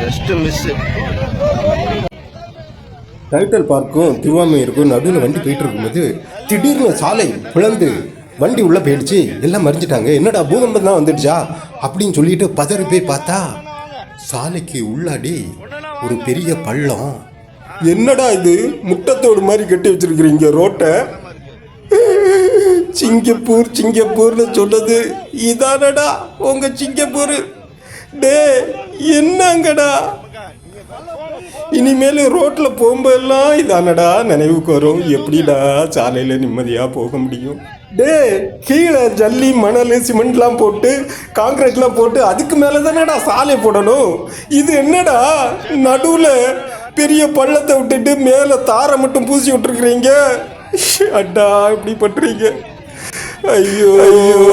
Just miss Tidel பார்க்கும் திருவாமையூருக்கும் நடுவில் வண்டி போயிட்டு இருக்கும்போது திடீர்னு சாலை பிளந்து வண்டி உள்ளே போயிடுச்சு. எல்லாம் மறிஞ்சிட்டாங்க. என்னடா பூகம்பம் தான் வந்துடுச்சா? அப்படின்னு சொல்லிட்டு பதறி போய் பார்த்தா சாலைக்கு உள்ளாடி ஒரு பெரிய பள்ளம். என்னடா இது? முட்டத்தோடு மாதிரி கட்டி வச்சிருக்கிறீங்க ரோட்டை? சிங்கப்பூர் சிங்கப்பூர்னு சொன்னது. இதானடா உங்க சிங்கப்பூர்? டே என்னங்கடா? இனிமேல் ரோட்டில் போகும்போதெல்லாம் இதானடா நினைவுக்கு வரும். எப்படிடா சாலையில் நிம்மதியாக போக முடியும்? டே கீழே ஜல்லி மணல் சிமெண்ட்லாம் போட்டு காங்கிரீட்லாம் போட்டு அதுக்கு மேலே தானடா சாலை போடணும்? இது என்னடா? நடுவில் பெரிய பள்ளத்தை விட்டுட்டு மேலே தாரை மட்டும் பூசி விட்டுருக்குறீங்க? அட்டா இப்படி 哎呦，哎呦。